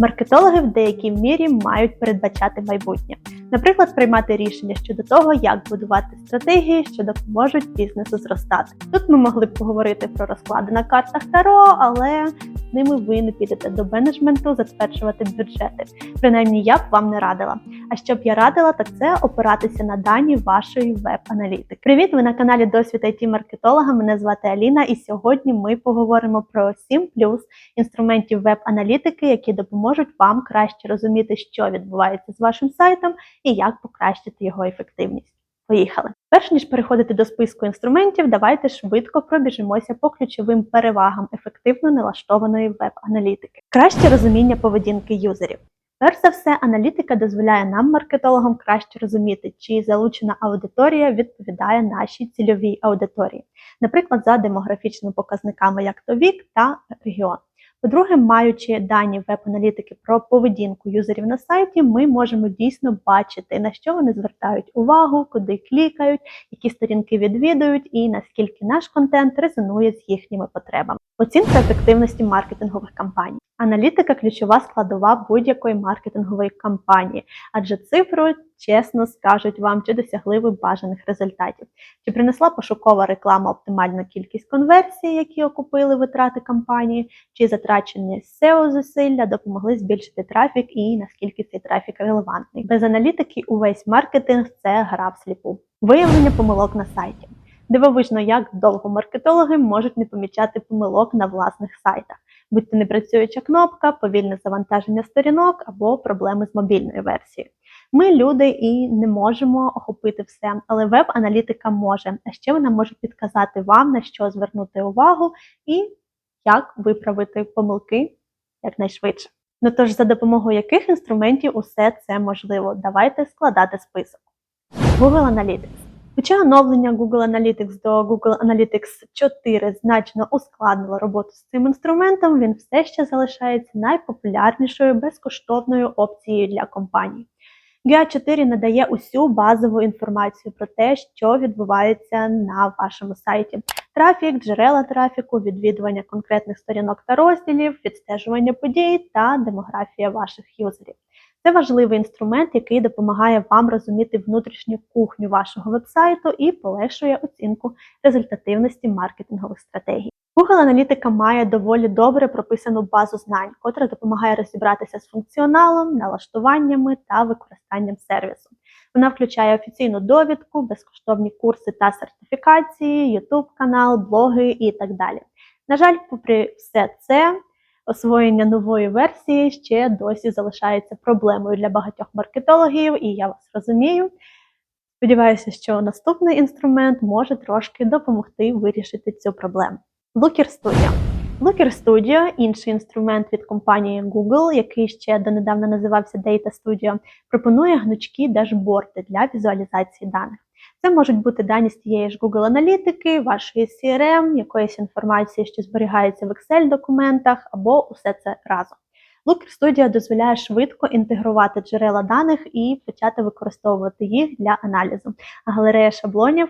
Маркетологи в деякій мірі мають передбачати майбутнє, наприклад, приймати рішення щодо того, як будувати стратегії, що допоможуть бізнесу зростати. Тут ми могли б поговорити про розклади на картах Таро, але з ними ви не підете до менеджменту затверджувати бюджети. Принаймні, я б вам не радила. А що б я радила, так це опиратися на дані вашої веб-аналітики. Привіт! Ви на каналі Досвід it маркетолога. Мене звати Аліна, і сьогодні ми поговоримо про 7 плюс інструментів веб-аналітики, які допоможуть вам краще розуміти, що відбувається з вашим сайтом і як покращити його ефективність. Поїхали! Перш ніж переходити до списку інструментів, давайте швидко пробіжимося по ключовим перевагам ефективно налаштованої веб-аналітики. Краще розуміння поведінки юзерів. Перш за все, аналітика дозволяє нам, маркетологам, краще розуміти, чи залучена аудиторія відповідає нашій цільовій аудиторії, наприклад, за демографічними показниками, як то вік та регіон. По-друге, маючи дані веб-аналітики про поведінку юзерів на сайті, ми можемо дійсно бачити, на що вони звертають увагу, куди клікають, які сторінки відвідують і наскільки наш контент резонує з їхніми потребами. Оцінка ефективності маркетингових кампаній. Аналітика ключова складова будь-якої маркетингової кампанії, адже цифри чесно скажуть вам, чи досягли ви бажаних результатів, чи принесла пошукова реклама оптимальну кількість конверсій, які окупили витрати кампанії, чи затрачені SEO зусилля допомогли збільшити трафік і наскільки цей трафік релевантний. Без аналітики увесь маркетинг це гра всліпу. Виявлення помилок на сайті. Дивовижно, як довго маркетологи можуть не помічати помилок на власних сайтах, будь то непрацююча кнопка, повільне завантаження сторінок або проблеми з мобільною версією. Ми люди і не можемо охопити все, але веб-аналітика може. А ще вона може підказати вам, на що звернути увагу і як виправити помилки якнайшвидше. Ну тож, за допомогою яких інструментів усе це можливо? Давайте складати список. Google Analytics. Хоча оновлення Google Analytics до Google Analytics 4 значно ускладнило роботу з цим інструментом, він все ще залишається найпопулярнішою безкоштовною опцією для компаній. GA4 надає усю базову інформацію про те, що відбувається на вашому сайті: трафік, джерела трафіку, відвідування конкретних сторінок та розділів, відстежування подій та демографія ваших юзерів. Це важливий інструмент, який допомагає вам розуміти внутрішню кухню вашого вебсайту і полегшує оцінку результативності маркетингових стратегій. Google Аналітика має доволі добре прописану базу знань, котра допомагає розібратися з функціоналом, налаштуваннями та використанням сервісу. Вона включає офіційну довідку, безкоштовні курси та сертифікації, YouTube канал, блоги і так далі. На жаль, попри все це, освоєння нової версії ще досі залишається проблемою для багатьох маркетологів, і я вас розумію. Сподіваюся, що наступний інструмент може трошки допомогти вирішити цю проблему. Looker Studio. Looker Studio – інший інструмент від компанії Google, який ще донедавна називався Data Studio, пропонує гнучкі дашборди для візуалізації даних. Це можуть бути дані з тієї ж Google аналітики, вашої CRM, якоїсь інформації, що зберігається в Excel-документах, або усе це разом. Looker Studio дозволяє швидко інтегрувати джерела даних і почати використовувати їх для аналізу. А галерея шаблонів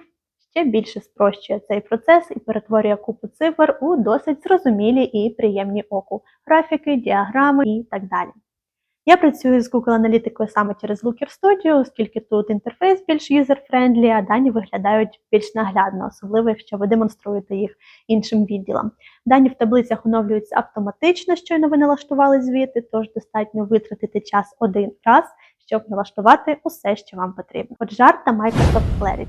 ще більше спрощує цей процес і перетворює купу цифр у досить зрозумілі і приємні оку графіки, діаграми і так далі. Я працюю з Google аналітикою саме через Looker Studio, оскільки тут інтерфейс більш юзер-френдлі, а дані виглядають більш наглядно, особливо якщо ви демонструєте їх іншим відділам. Дані в таблицях оновлюються автоматично, щойно ви налаштували звіти, тож достатньо витратити час один раз, щоб налаштувати усе, що вам потрібно. Hotjar та Microsoft Clarity.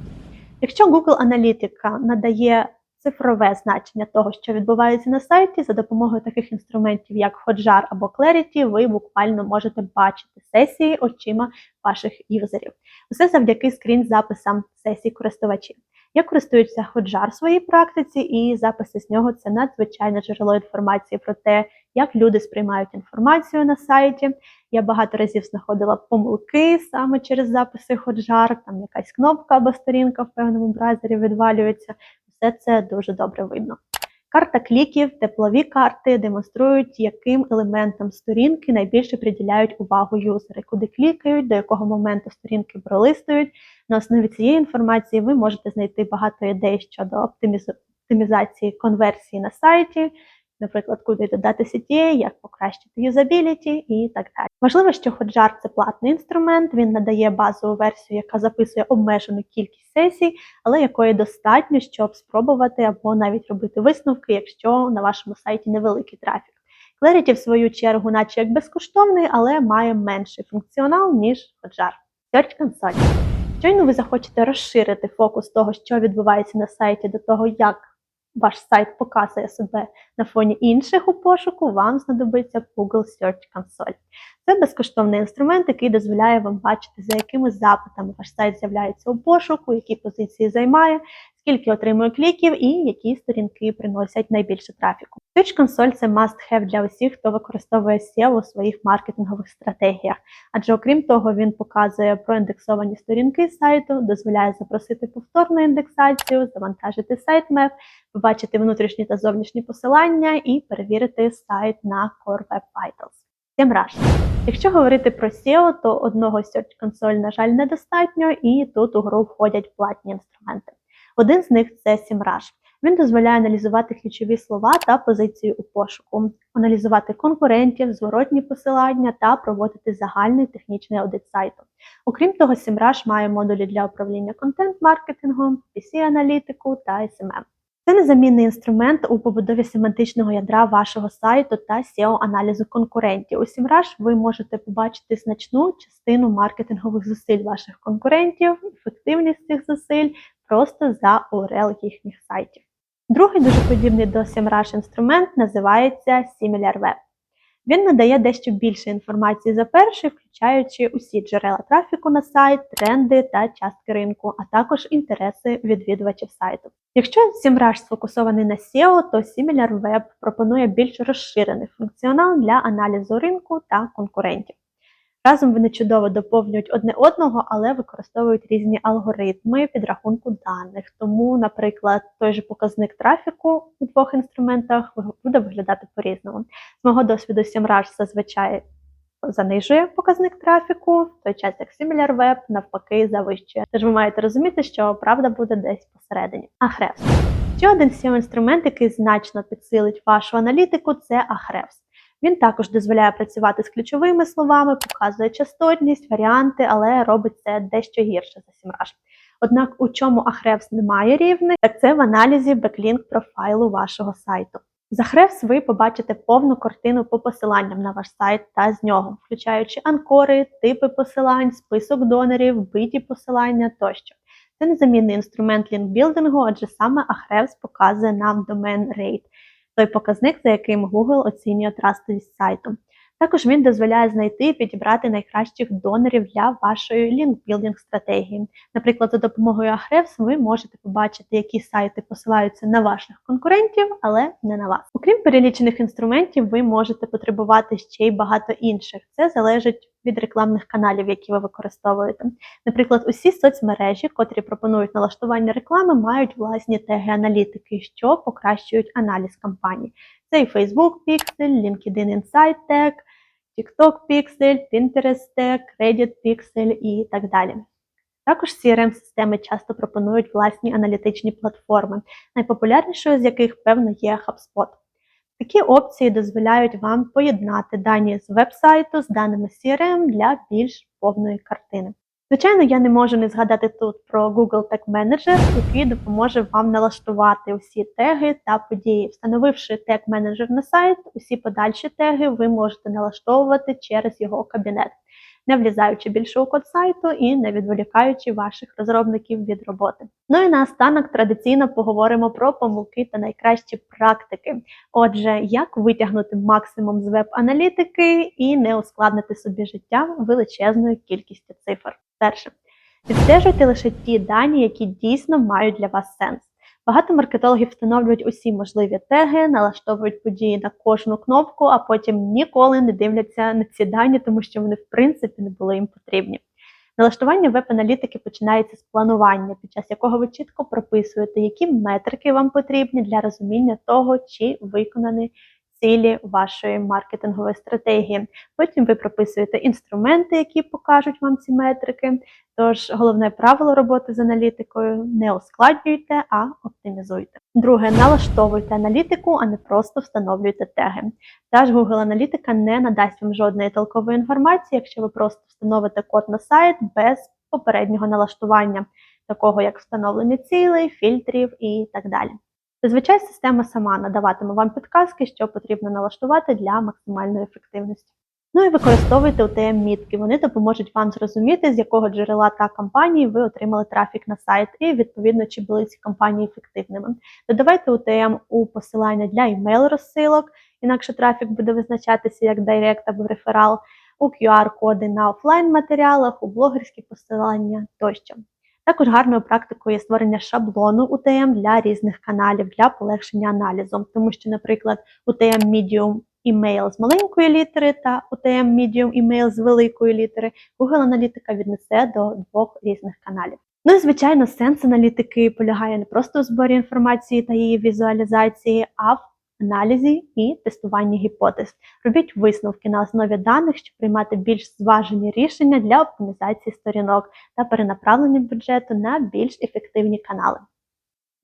Якщо Google Аналітика надає цифрове значення того, що відбувається на сайті, за допомогою таких інструментів, як Hotjar або Clarity, ви буквально можете бачити сесії очима ваших юзерів. Усе завдяки скрін-записам сесій користувачів. Я користуюся Hotjar в своїй практиці, і записи з нього це надзвичайне джерело інформації про те, як люди сприймають інформацію на сайті. Я багато разів знаходила помилки саме через записи Hotjar, там якась кнопка або сторінка в певному браузері відвалюється. Все це дуже добре видно. Карта кліків, теплові карти демонструють, яким елементам сторінки найбільше приділяють увагу юзери, куди клікають, до якого моменту сторінки пролистують. На основі цієї інформації ви можете знайти багато ідей щодо оптимізації конверсії на сайті, наприклад, куди додати CTA, як покращити юзабіліті і так далі. Важливо, що Hotjar – це платний інструмент, він надає базову версію, яка записує обмежену кількість сесій, але якої достатньо, щоб спробувати або навіть робити висновки, якщо на вашому сайті невеликий трафік. Clarity, в свою чергу, наче як безкоштовний, але має менший функціонал, ніж Hotjar. Search Console. Щойно ви захочете розширити фокус того, що відбувається на сайті, до того, як ваш сайт показує себе на фоні інших у пошуку, вам знадобиться Google Search Console. Це безкоштовний інструмент, який дозволяє вам бачити, за якими запитами ваш сайт з'являється у пошуку, які позиції займає, скільки отримує кліків і які сторінки приносять найбільше трафіку. Search Console – це must-have для усіх, хто використовує SEO у своїх маркетингових стратегіях, адже окрім того, він показує проіндексовані сторінки сайту, дозволяє запросити повторну індексацію, завантажити сайтмеп, побачити внутрішні та зовнішні посилання і перевірити сайт на Core Web Vitals. SEMrush. Якщо говорити про SEO, то одного Search Console, на жаль, недостатньо, і тут у гру входять платні інструменти. Один з них це SEMrush. Він дозволяє аналізувати ключові слова та позиції у пошуку, аналізувати конкурентів, зворотні посилання та проводити загальний технічний аудит сайту. Окрім того, SEMrush має модулі для управління контент-маркетингом, PC-аналітику та SMM. Це незамінний інструмент у побудові семантичного ядра вашого сайту та SEO-аналізу конкурентів. У SEMrush ви можете побачити значну частину маркетингових зусиль ваших конкурентів, ефективність цих зусиль просто за URL їхніх сайтів. Другий дуже подібний до SEMrush інструмент називається SimilarWeb. Він надає дещо більше інформації за перший, включаючи усі джерела трафіку на сайт, тренди та частки ринку, а також інтереси відвідувачів сайту. Якщо SEMrush сфокусований на SEO, то SimilarWeb пропонує більш розширений функціонал для аналізу ринку та конкурентів. Разом вони чудово доповнюють одне одного, але використовують різні алгоритми підрахунку даних. Тому, наприклад, той же показник трафіку у двох інструментах буде виглядати по-різному. З мого досвіду, SEMrush зазвичай занижує показник трафіку, в той час як SimilarWeb навпаки завищує. Тож ви маєте розуміти, що правда буде десь посередині. Ahrefs. Ще один SEO-інструмент, який значно підсилить вашу аналітику, це Ahrefs. Він також дозволяє працювати з ключовими словами, показує частотність, варіанти, але робить це дещо гірше за SEMrush. Однак у чому Ahrefs немає рівних, так це в аналізі беклінк профайлу вашого сайту. За Ahrefs ви побачите повну картину по посиланням на ваш сайт та з нього, включаючи анкори, типи посилань, список донорів, биті посилання тощо. Це незамінний інструмент лінкбілдингу, адже саме Ahrefs показує нам домен rate, той показник, за яким Google оцінює трастовість сайту. Також він дозволяє знайти і підібрати найкращих донорів для вашої лінкбілдинг стратегії. Наприклад, за допомогою Ahrefs ви можете побачити, які сайти посилаються на ваших конкурентів, але не на вас. Окрім перелічених інструментів, ви можете потребувати ще й багато інших. Це залежить від рекламних каналів, які ви використовуєте. Наприклад, усі соцмережі, котрі пропонують налаштування реклами, мають власні теги аналітики, що покращують аналіз кампаній. Це і Facebook Pixel, LinkedIn Insight Tag, TikTok Pixel, Pinterest Tag, Reddit Pixel і так далі. Також CRM-системи часто пропонують власні аналітичні платформи, найпопулярнішою з яких, певно, є HubSpot. Такі опції дозволяють вам поєднати дані з веб-сайту з даними CRM для більш повної картини. Звичайно, я не можу не згадати тут про Google Tag Manager, який допоможе вам налаштувати усі теги та події. Встановивши тег менеджер на сайт, усі подальші теги ви можете налаштовувати через його кабінет, не влізаючи більше у код сайту і не відволікаючи ваших розробників від роботи. Ну і наостанок традиційно поговоримо про помилки та найкращі практики. Отже, як витягнути максимум з веб-аналітики і не ускладнити собі життя величезною кількістю цифр. Перше, відстежуйте лише ті дані, які дійсно мають для вас сенс. Багато маркетологів встановлюють усі можливі теги, налаштовують події на кожну кнопку, а потім ніколи не дивляться на ці дані, тому що вони в принципі не були їм потрібні. Налаштування веб-аналітики починається з планування, під час якого ви чітко прописуєте, які метрики вам потрібні для розуміння того, чи виконаний цілі вашої маркетингової стратегії. Потім ви прописуєте інструменти, які покажуть вам ці метрики. Тож головне правило роботи з аналітикою не ускладнюйте, а оптимізуйте. Друге, налаштовуйте аналітику, а не просто встановлюйте теги. Та ж Google Аналітика не надасть вам жодної толкової інформації, якщо ви просто встановите код на сайт без попереднього налаштування, такого як встановлення цілей, фільтрів і так далі. Зазвичай система сама надаватиме вам підказки, що потрібно налаштувати для максимальної ефективності. Ну і використовуйте UTM-мітки. Вони допоможуть вам зрозуміти, з якого джерела та кампанії ви отримали трафік на сайт, і відповідно, чи були ці кампанії ефективними. Додавайте UTM у посилання для email розсилок, інакше трафік буде визначатися як директ або реферал, у QR-коди на офлайн матеріалах, у блогерські посилання тощо. Також гарною практикою є створення шаблону UTM для різних каналів для полегшення аналізу, тому що, наприклад, UTM Medium email з маленької літери та UTM Medium email з великої літери Google Аналітика віднесе до двох різних каналів. Ну і звичайно, сенс аналітики полягає не просто у зборі інформації та її візуалізації, а в аналізі і тестуванні гіпотез. Робіть висновки на основі даних, щоб приймати більш зважені рішення для оптимізації сторінок та перенаправлення бюджету на більш ефективні канали.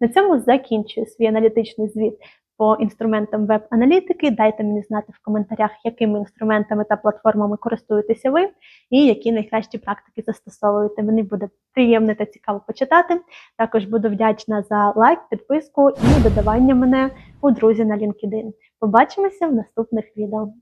На цьому закінчую свій аналітичний звіт по інструментам веб-аналітики. Дайте мені знати в коментарях, якими інструментами та платформами користуєтеся ви, і які найкращі практики застосовуєте. Мені буде приємно та цікаво почитати. Також буду вдячна за лайк, підписку і додавання мене у друзі на LinkedIn. Побачимося в наступних відео.